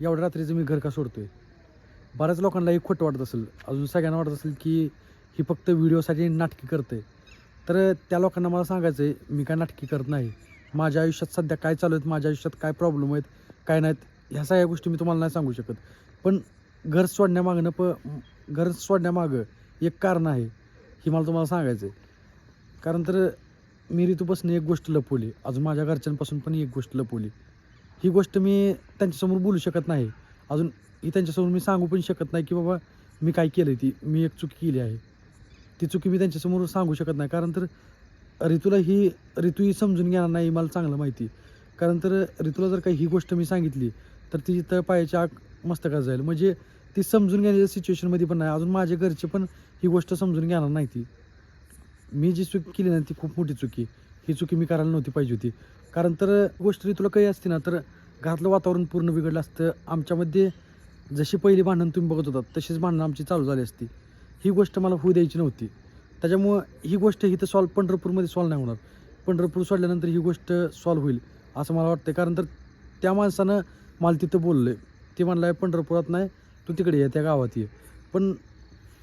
एवढ्या रात्रीचं मी घर का सोडतोय? बऱ्याच लोकांना एक खोटं वाटत असेल. अजून सगळ्यांना वाटत असेल की ही फक्त व्हिडिओसाठी नाटकी करते. तर त्या लोकांना मला सांगायचं आहे मी काय नाटकी करत नाही. माझ्या आयुष्यात सध्या काय चालू आहेत माझ्या आयुष्यात काय प्रॉब्लेम आहेत काय नाहीत ह्या सगळ्या गोष्टी मी तुम्हाला नाही सांगू शकत. पण घर सोडण्यामागणं प घर सोडण्यामागं एक कारण आहे हे मला तुम्हाला सांगायचं आहे कारण तर मी ऋतूपासून एक गोष्ट लपवली. अजून माझ्या घरच्यांपासून पण एक गोष्ट लपवली. ही गोष्ट मी त्यांच्यासमोर बोलू शकत नाही. अजून ही त्यांच्यासमोर मी सांगू पण शकत नाही की बाबा मी काय केलं ती. मी एक चुकी केली आहे. ती चुकी मी त्यांच्यासमोर सांगू शकत नाही. कारण तर ऋतूला ही ऋतू ही समजून घेणार नाही मला चांगलं माहिती. कारण तर ऋतूला जर काही ही गोष्ट मी सांगितली तर ती तर पायाच्या आग मस्तकात जाईल. म्हणजे ती समजून घेण्याच्या सिच्युएशनमध्ये पण नाही. अजून माझे घरचे पण ही गोष्ट समजून घेणार नाही ती. मी जी चुकी केली ना ती खूप मोठी चुकी ही चुकी मी करायला नव्हती पाहिजे होती. कारण तर गोष्ट तुला काही असते ना तर घरातलं वातावरण पूर्ण बिघडलं असतं. आमच्यामध्ये जशी पहिली भांडण तुम्ही बघत होतात तशीच भांडणं आमची चालू झाली असती. ही गोष्ट मला होऊ द्यायची नव्हती. त्याच्यामुळं ही गोष्ट ही इथं सॉल्व पंढरपूरमध्ये सॉल्व नाही होणार. पंढरपूर सोडल्यानंतर ही गोष्ट सॉल्व होईल असं मला वाटतं कारण तर त्या माणसानं मला तिथं बोललं ते म्हणलं आहे पंढरपुरात नाही तू तिकडे ये त्या गावात ये. पण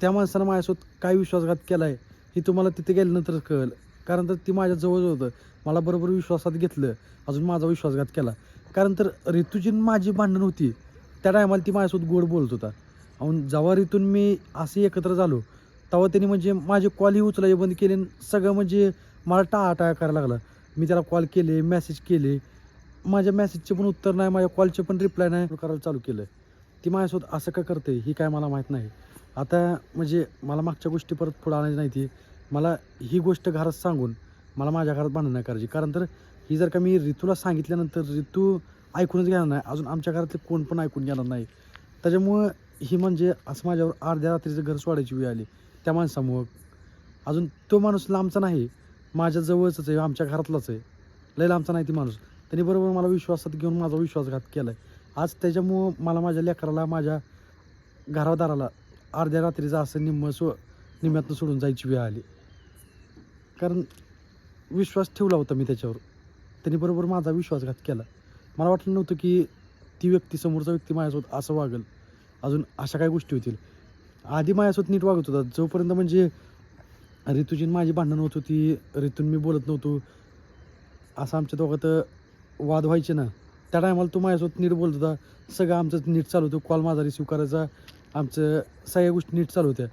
त्या माणसानं माझ्यासोबत काय विश्वासघात केला आहे हे तुम्हाला तिथे गेल्यानंतर कळलं. कारण तर ती माझ्याजवळ होतं. मला बरोबर विश्वासात घेतलं. अजून माझा विश्वासघात केला. कारण तर ऋतूची माझी भांडण होती. त्या टायमाला ती माझ्यासोबत गोड बोलत होता. आणि जेव्हा ऋतून मी असे एकत्र झालो तेव्हा त्यांनी म्हणजे माझे कॉलही उचलाय बंद केले आणि सगळं म्हणजे मला टाळाटाळा करायला लागला. मी त्याला कॉल केले मेसेज केले. माझ्या मेसेजचे पण उत्तर नाही माझ्या कॉलचे पण रिप्लाय नाही. करायला चालू केलं. ती माझ्यासोबत असं का करते ही काय मला माहीत नाही. आता म्हणजे मला मागच्या गोष्टी परत पुढं आणायची नाही ती. मला ही गोष्ट घरात सांगून मला माझ्या घरात बांधणं नाही करायची. कारण तर ही जर का मी ऋतूला सांगितल्यानंतर ऋतू ऐकूनच घेणार नाही. अजून आमच्या घरातले कोण पण ऐकून घेणार नाही. त्याच्यामुळं ही म्हणजे असं माझ्यावर अर्ध्या रात्रीचं घर सोडायची वेळ आली. त्या माणसामुळं. अजून तो माणूस लांबचा नाही. माझ्या जवळच आहे. आमच्या घरातलाच आहे. लय लांबचा नाही ती माणूस. त्यांनी बरोबर मला विश्वासात घेऊन माझा विश्वासघात केला आहे आज त्याच्यामुळं मला माझ्या लेकराला माझ्या घरादाराला अर्ध्या रात्रीचं असं निम्म सो निम्म्यातनं सोडून जायची वेळ आली. कारण विश्वास ठेवला होता मी त्याच्यावर. त्यांनी बरोबर माझा विश्वासघात केला. मला वाटलं नव्हतं की ती व्यक्ती समोरचा व्यक्ती माझ्यासोबत असं वागल. अजून अशा काय गोष्टी होतील. आधी माझ्यासोबत नीट वागत होता. जोपर्यंत म्हणजे ऋतूची माझी भांडणं होत होती ऋतून मी बोलत नव्हतो असं आमच्या दोघात वाद व्हायचे ना त्या टायमाला तो माझ्यासोबत नीट बोलत होता. सगळं आमचं नीट चालू होतं. कॉल माझा रिसिव्ह करायचा आमचं सगळ्या गोष्टी नीट चालू होत्या.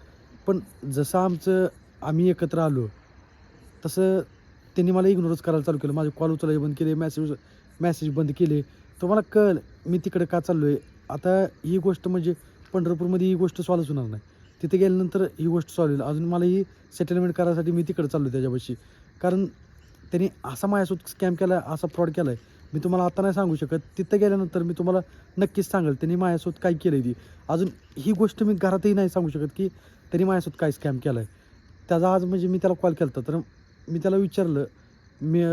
पण जसं आमचं आम्ही एकत्र आलो तसं त्यांनी मला इग्नोरच करायला चालू केलं. माझे कॉल उचलायचे बंद केले मॅसेज मॅसेज बंद केले. तर मला कळ मी तिकडे का चाललो आहे आता ही गोष्ट म्हणजे पंढरपूरमध्ये ही गोष्ट सॉल्व्ह होणार नाही. तिथे गेल्यानंतर ही गोष्ट सॉल्व्ह होईल. अजून मला ही सेटलमेंट करायसाठी मी तिकडे चाललो त्याच्यापाशी. कारण त्यांनी असा माझ्यासोबत स्कॅम केला आहे असा फ्रॉड केला आहे मी तुम्हाला आता नाही सांगू शकत. तिथं गेल्यानंतर मी तुम्हाला नक्कीच सांगेल. त्यांनी माझ्यासोबत काय केलं ती. अजून ही गोष्ट मी घरातही नाही सांगू शकत की त्यांनी माझ्यासोबत काय स्कॅम केला आहे त्याचा आज म्हणजे मी त्याला कॉल केला होता तर मी त्याला विचारलं मी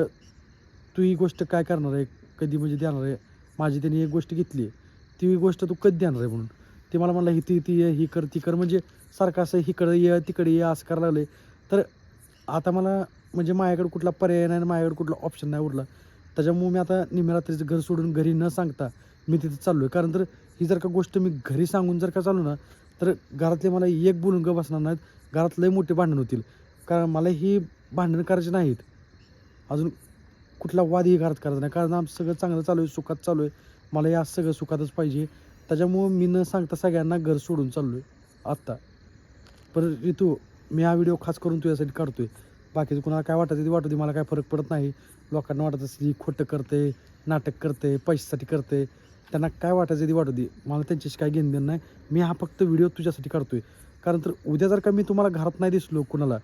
तू ही गोष्ट काय करणार आहे? कधी म्हणजे देणार आहे? माझी त्यांनी एक गोष्ट घेतली. ती ही गोष्ट तू कधी देणार आहे म्हणून? ते मला म्हणलं ही ती ती ये ही कर ती कर. म्हणजे सारखं असं इकडं ये तिकडे ये असं करायला लागले. तर आता मला म्हणजे माझ्याकडे कुठला पर्याय नाही आणि माझ्याकडे कुठला ऑप्शन नाही उरला. त्याच्यामुळे मी आता निम्यारात्रीचं घर सोडून घरी न सांगता मी तिथं चाललो आहे कारण तर ही जर का गोष्ट मी घरी सांगून जर का चालू ना तर घरातले मला एक बोलून ग बसणार नाहीत. घरात लय मोठे भांडण होतील. कारण मला ही भांडण करायचे नाहीत. अजून कुठला वादही घरात करायचा नाही. कारण आमचं सगळं चांगलं चालू आहे सुखात चालू आहे. मला या सगळं सुखातच पाहिजे. त्याच्यामुळं मी न सांगता सगळ्यांना घर सोडून चाललो आहे आत्ता. पर ऋतू मी हा व्हिडिओ खास करून तुझ्यासाठी काढतो आहे बाकीचं कुणाला काय वाटतं ते वाटू दे. मला काय फरक पडत नाही. लोकांना वाटत असेल ही खोटं करते नाटक करते पैशासाठी करते. त्यांना काय वाटायचं ते वाटू दे. मला त्यांच्याशी काय घेणं देणं नाही. मी हा फक्त व्हिडिओ तुझ्यासाठी काढतो आहे कारण तर उद्या जर का मी तुम्हाला घरात नाही दिसलो कुणाला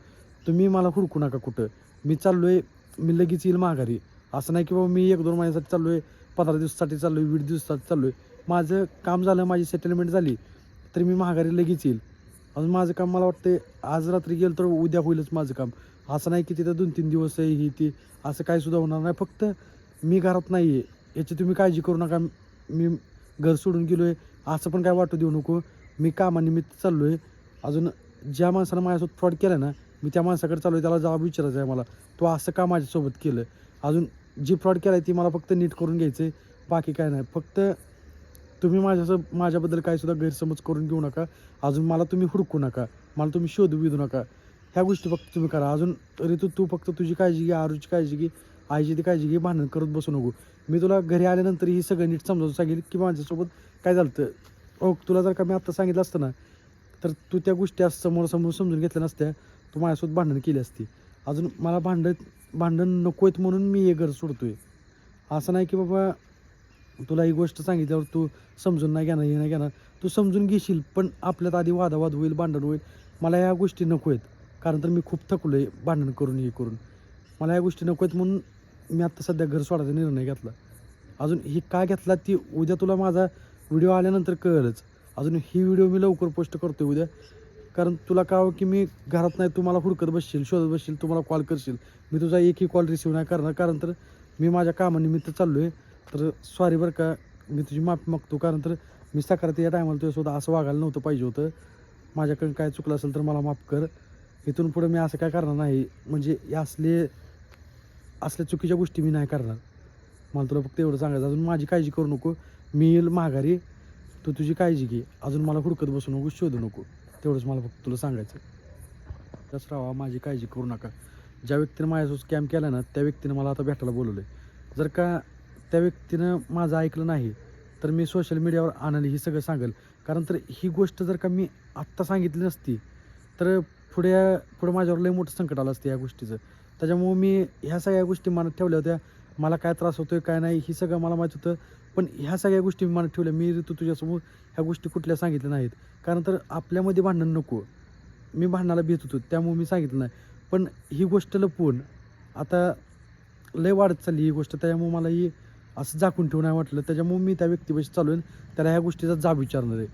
तुम्ही मला हुडकू नका कुठं. मी चाललो आहे मी लगेच येईल माघारी. असं नाही की बाबा मी एक दोन महिन्यासाठी चाललो आहे पंधरा दिवसासाठी चाललो आहे वीस दिवसासाठी चाललो आहे माझं काम झालं माझी सेटलमेंट झाली तर मी माघारी लगेच येईल. अजून माझं काम मला वाटतं आज रात्री गेलं तर उद्या होईलच माझं काम. असं नाही की तिथं दोन तीन दिवस आहे ही ती असं काही सुद्धा होणार नाही. फक्त मी घरात नाही आहे याची तुम्ही काळजी करू नका. मी घर सोडून गेलो आहे असं पण काय वाटू देऊ नको. मी कामानिमित्त चाललो आहे अजून ज्या माणसानं माझ्यासोबत फ्रॉड केला ना मी त्या माणसाकडे चालू आहे त्याला जबाब विचारायचा आहे मला. तो असं का माझ्यासोबत केलं अजून जी फ्रॉड केला आहे ती मला फक्त नीट करून घ्यायचं आहे बाकी काय नाही. फक्त तुम्ही माझ्यासं माझ्याबद्दल काही सुद्धा गैरसमज करून घेऊ नका. अजून मला तुम्ही हुडकू नका. मला तुम्ही शोधू विधू नका. ह्या गोष्टी फक्त तुम्ही करा. अजून ऋतू तू फक्त तुझी काळजी घे आरूची काळजी घे आईची ती काळजी घे भांडण करत बसू नको. मी तुला घरी आल्यानंतर ही सगळं नीट समजावून सांगेल की माझ्यासोबत काय झालं तर तुला जर का मी आत्ता सांगितलं असतं ना तर तू त्या गोष्टी आज समोर समोर समजून घेतल्या नसत्या. तू माझ्यासोबत भांडण केली असती. अजून मला भांडण भांडण नको आहेत म्हणून मी हे घर सोडतो आहे असं नाही की बाबा तुला ही गोष्ट सांगितल्यावर तू समजून नाही घेणार हे नाही घेणार. तू समजून घेशील पण आपल्यात आधी वादावाद होईल भांडण होईल. मला ह्या गोष्टी नको आहेत. कारण तर मी खूप थकलो आहे भांडण करून हे करून. मला ह्या गोष्टी नको आहेत म्हणून मी आत्ता सध्या घर सोडायचा निर्णय घेतला. अजून ही का घेतला ती उद्या तुला माझा व्हिडिओ आल्यानंतर कळलंच. अजून ही व्हिडिओ मी लवकर पोस्ट करतोय उद्या. कारण तुला कळावं की मी घरात नाही तू मला हुडकत बसशील शोधत बसशील तुम्हाला कॉल करशील. मी तुझा एकही कॉल रिसीव नाही करणार कारण तर मी माझ्या कामानिमित्त चाललो आहे तर सॉरी बरं का मी तुझी माफी मागतो कारण तर मी सकारात या टायमाला तुझ्यासोबत असं वागायला नव्हतं पाहिजे होतं. माझ्याकडून काय चुकलं असेल तर मला माफ कर. इथून पुढे मी असं काय करणार नाही. म्हणजे असले असल्या चुकीच्या गोष्टी मी नाही करणार. मला तुला फक्त एवढं सांगायचं अजून माझी काळजी करू नको. मी येईल माघारी. तू तुझी काळजी घे. अजून मला हुडकत बसू नको शोधू नको. तेवढंच मला फक्त तुला सांगायचं. तसं राहा माझी काळजी करू नका. ज्या व्यक्तीनं माझ्यासोबत कॅम्प केला ना त्या व्यक्तीनं मला आता भेटायला बोलवलं आहे जर का त्या व्यक्तीनं माझं ऐकलं नाही तर मी सोशल मीडियावर आणलं ही सगळं सांगेल. कारण तर ही गोष्ट जर का मी आत्ता सांगितली नसती तर पुढे पुढे माझ्यावर लई मोठं संकट आलं असतं या गोष्टीचं. त्याच्यामुळं मी ह्या सगळ्या गोष्टी मनात ठेवल्या होत्या. मला काय त्रास होतोय काय नाही ही सगळं मला माहीत होतं. पण ह्या सगळ्या गोष्टी मी मनात ठेवल्या. मी ऋतू तुझ्यासमोर ह्या गोष्टी कुठल्या सांगितल्या नाहीत. कारण तर आपल्यामध्ये भांडण नको. मी भांडणाला भीत होतो त्यामुळे मी सांगितलं नाही. पण ही गोष्ट लपवून आता लय वाढत चालली ही गोष्ट त्याच्यामुळे मला ही असं झाकून ठेवून नाही वाटलं. त्याच्यामुळे मी त्या व्यक्तीपाशी चालू आहे त्याला ह्या गोष्टीचा जाब विचारणार आहे.